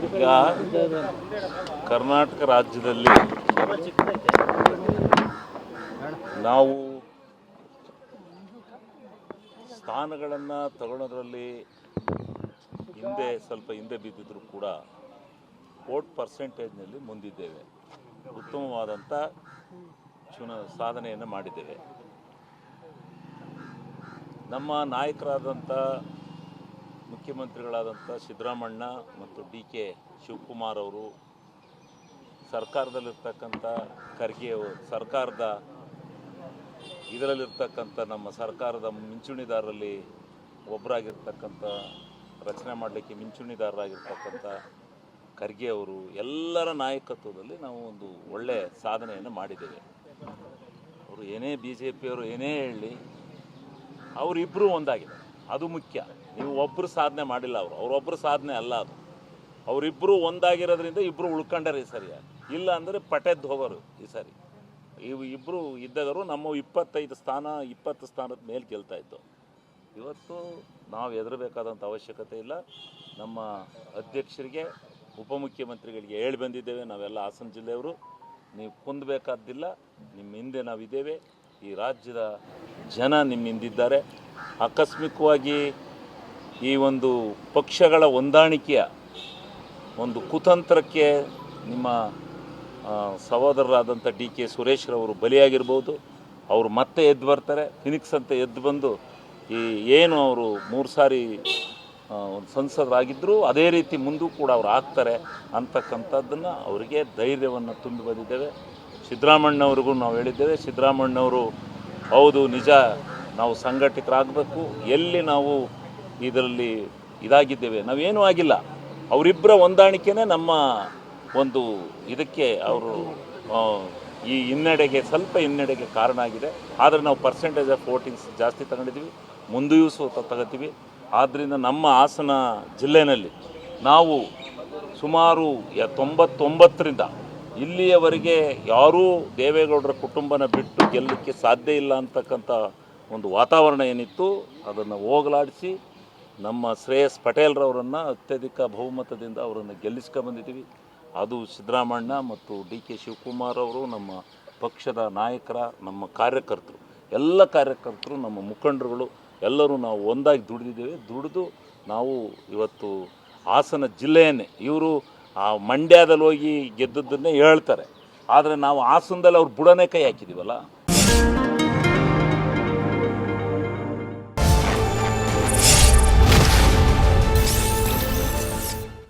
ಈಗ ಕರ್ನಾಟಕ ರಾಜ್ಯದಲ್ಲಿ ನಾವು ಸ್ಥಾನಗಳನ್ನು ತಗೊಳ್ಳೋದ್ರಲ್ಲಿ ಹಿಂದೆ, ಸ್ವಲ್ಪ ಹಿಂದೆ ಬಿದ್ದಿದ್ರು ಕೂಡ ವೋಟ್ ಪರ್ಸೆಂಟೇಜ್ನಲ್ಲಿ ಮುಂದಿದ್ದೇವೆ. ಉತ್ತಮವಾದಂಥ ಚುನ, ಸಾಧನೆಯನ್ನು ಮಾಡಿದ್ದೇವೆ. ನಮ್ಮ ನಾಯಕರಾದಂಥ ಮುಖ್ಯಮಂತ್ರಿಗಳಾದಂಥ ಸಿದ್ದರಾಮಣ್ಣ ಮತ್ತು ಡಿ ಕೆ ಶಿವಕುಮಾರ್ ಅವರು ಸರ್ಕಾರದಲ್ಲಿರ್ತಕ್ಕಂಥ ಖರ್ಗೆ ಅವರು, ಸರ್ಕಾರದ ಇದರಲ್ಲಿರ್ತಕ್ಕಂಥ ನಮ್ಮ ಸರ್ಕಾರದ ಮಿಂಚುಣಿದಾರರಲ್ಲಿ ಒಬ್ಬರಾಗಿರ್ತಕ್ಕಂಥ ರಚನೆ ಮಾಡಲಿಕ್ಕೆ ಮಿಂಚುಣಿದಾರರಾಗಿರ್ತಕ್ಕಂಥ ಖರ್ಗೆ ಅವರು ಎಲ್ಲರ ನಾಯಕತ್ವದಲ್ಲಿ ನಾವು ಒಂದು ಒಳ್ಳೆಯ ಸಾಧನೆಯನ್ನು ಮಾಡಿದ್ದೇವೆ. ಅವರು ಏನೇ ಬಿ ಜೆ ಪಿಯವರು ಏನೇ ಹೇಳಿ ಅವರಿಬ್ಬರೂ ಒಂದಾಗಿದೆ ಅದು ಮುಖ್ಯ. ನೀವು ಒಬ್ಬರು ಸಾಧನೆ ಮಾಡಿಲ್ಲ ಅವರು. ಅವರೊಬ್ಬರು ಸಾಧನೆ ಅಲ್ಲ ಅದು. ಅವರಿಬ್ಬರು ಒಂದಾಗಿರೋದ್ರಿಂದ ಇಬ್ಬರು ಉಳ್ಕೊಂಡಾರೆ ಈ ಸರಿ. ಇಲ್ಲ ಅಂದರೆ ಪಟೆದ್ದು ಹೋಗೋರು ಈ ಸರಿ. ಇವು ಇಬ್ಬರು ಇದ್ದಾಗರು ನಮ್ಮ ಇಪ್ಪತ್ತೈದು ಸ್ಥಾನ, ಇಪ್ಪತ್ತು ಸ್ಥಾನದ ಮೇಲೆ ಗೆಲ್ತಾ ಇತ್ತು ಇವತ್ತು ನಾವು ಹೆದರಬೇಕಾದಂಥ ಅವಶ್ಯಕತೆ ಇಲ್ಲ. ನಮ್ಮ ಅಧ್ಯಕ್ಷರಿಗೆ, ಉಪಮುಖ್ಯಮಂತ್ರಿಗಳಿಗೆ ಹೇಳಿ ಬಂದಿದ್ದೇವೆ. ನಾವೆಲ್ಲ ಹಾಸನ ಜಿಲ್ಲೆಯವರು. ನೀವು ಕುಂದಬೇಕಾದ್ದಿಲ್ಲ. ನಿಮ್ಮ ಹಿಂದೆ ನಾವಿದ್ದೇವೆ. ಈ ರಾಜ್ಯದ ಜನ ನಿಮ್ಮ ಹಿಂದಿದ್ದಾರೆ ಆಕಸ್ಮಿಕವಾಗಿ ಈ ಒಂದು ಪಕ್ಷಗಳ ಹೊಂದಾಣಿಕೆಯ ಒಂದು ಕುತಂತ್ರಕ್ಕೆ ನಿಮ್ಮ ಸಹೋದರರಾದಂಥ ಡಿ ಕೆ ಸುರೇಶ್ರವರು ಬಲಿಯಾಗಿರ್ಬೋದು. ಅವರು ಮತ್ತೆ ಎದ್ದು ಬರ್ತಾರೆ. ಫಿನಿಕ್ಸ್ ಅಂತ ಎದ್ದು ಬಂದು ಈ ಏನು ಅವರು ಮೂರು ಸಾರಿ ಸಂಸದರಾಗಿದ್ದರೂ ಅದೇ ರೀತಿ ಮುಂದೂ ಕೂಡ ಅವ್ರು ಆಗ್ತಾರೆ ಅಂತಕ್ಕಂಥದ್ದನ್ನು ಅವರಿಗೆ ಧೈರ್ಯವನ್ನು ತುಂಬಿ ಬಂದಿದ್ದೇವೆ ಸಿದ್ದರಾಮಣ್ಣವ್ರಿಗೂ ನಾವು ಹೇಳಿದ್ದೇವೆ. ಸಿದ್ದರಾಮಣ್ಣವರು ಹೌದು, ನಿಜ ನಾವು ಸಂಘಟಿತರಾಗಬೇಕು. ಎಲ್ಲಿ ನಾವು ಇದರಲ್ಲಿ ಇದಾಗಿದ್ದೇವೆ? ನಾವೇನೂ ಆಗಿಲ್ಲ. ಅವರಿಬ್ಬರ ಹೊಂದಾಣಿಕೆನೇ ನಮ್ಮ ಒಂದು ಇದಕ್ಕೆ ಅವರು ಈ ಹಿನ್ನಡೆಗೆ, ಸ್ವಲ್ಪ ಹಿನ್ನಡೆಗೆ ಕಾರಣ ಆಗಿದೆ. ಆದರೆ ನಾವು ಪರ್ಸೆಂಟೇಜ್ ಆಫ್ ವೋಟಿಂಗ್ಸ್ ಜಾಸ್ತಿ ತಗೊಂಡಿದ್ದೀವಿ. ಮುಂದೆಯೂ ತಗೋತೀವಿ. ಆದ್ದರಿಂದ ನಮ್ಮ ಹಾಸನ ಜಿಲ್ಲೆಯಲ್ಲಿ ನಾವು ಸುಮಾರು ತೊಂಬತ್ತೊಂಬತ್ತರಿಂದ ಇಲ್ಲಿಯವರೆಗೆ ಯಾರೂ ದೇವೇಗೌಡರ ಕುಟುಂಬನ ಬಿಟ್ಟು ಗೆಲ್ಲಕ್ಕೆ ಸಾಧ್ಯ ಇಲ್ಲ ಅಂತಕ್ಕಂಥ ಒಂದು ವಾತಾವರಣ ಏನಿತ್ತು, ಅದನ್ನು ಹೋಗಲಾಡಿಸಿ ನಮ್ಮ ಶ್ರೇಯಸ್ ಪಟೇಲ್ರವರನ್ನು ಅತ್ಯಧಿಕ ಬಹುಮತದಿಂದ ಅವರನ್ನು ಗೆಲ್ಲಿಸ್ಕೊಂಬಂದಿದ್ದೀವಿ ಅದು ಸಿದ್ದರಾಮಣ್ಣ ಮತ್ತು ಡಿ ಕೆ ಶಿವಕುಮಾರ್ ಅವರು ನಮ್ಮ ಪಕ್ಷದ ನಾಯಕರ, ನಮ್ಮ ಕಾರ್ಯಕರ್ತರು. ಎಲ್ಲ ಕಾರ್ಯಕರ್ತರು, ನಮ್ಮ ಮುಖಂಡರುಗಳು ಎಲ್ಲರೂ ನಾವು ಒಂದಾಗಿ ದುಡಿದಿದ್ದೇವೆ. ದುಡಿದು ನಾವು ಇವತ್ತು ಹಾಸನ ಜಿಲ್ಲೆಯನ್ನೇ, ಇವರು ಆ ಮಂಡ್ಯದಲ್ಲಿ ಹೋಗಿ ಗೆದ್ದದ್ದನ್ನೇ ಹೇಳ್ತಾರೆ. ಆದರೆ ನಾವು ಹಾಸನದಲ್ಲಿ ಅವ್ರು ಬುಡನೇ ಕೈ ಹಾಕಿದ್ದೀವಲ್ಲ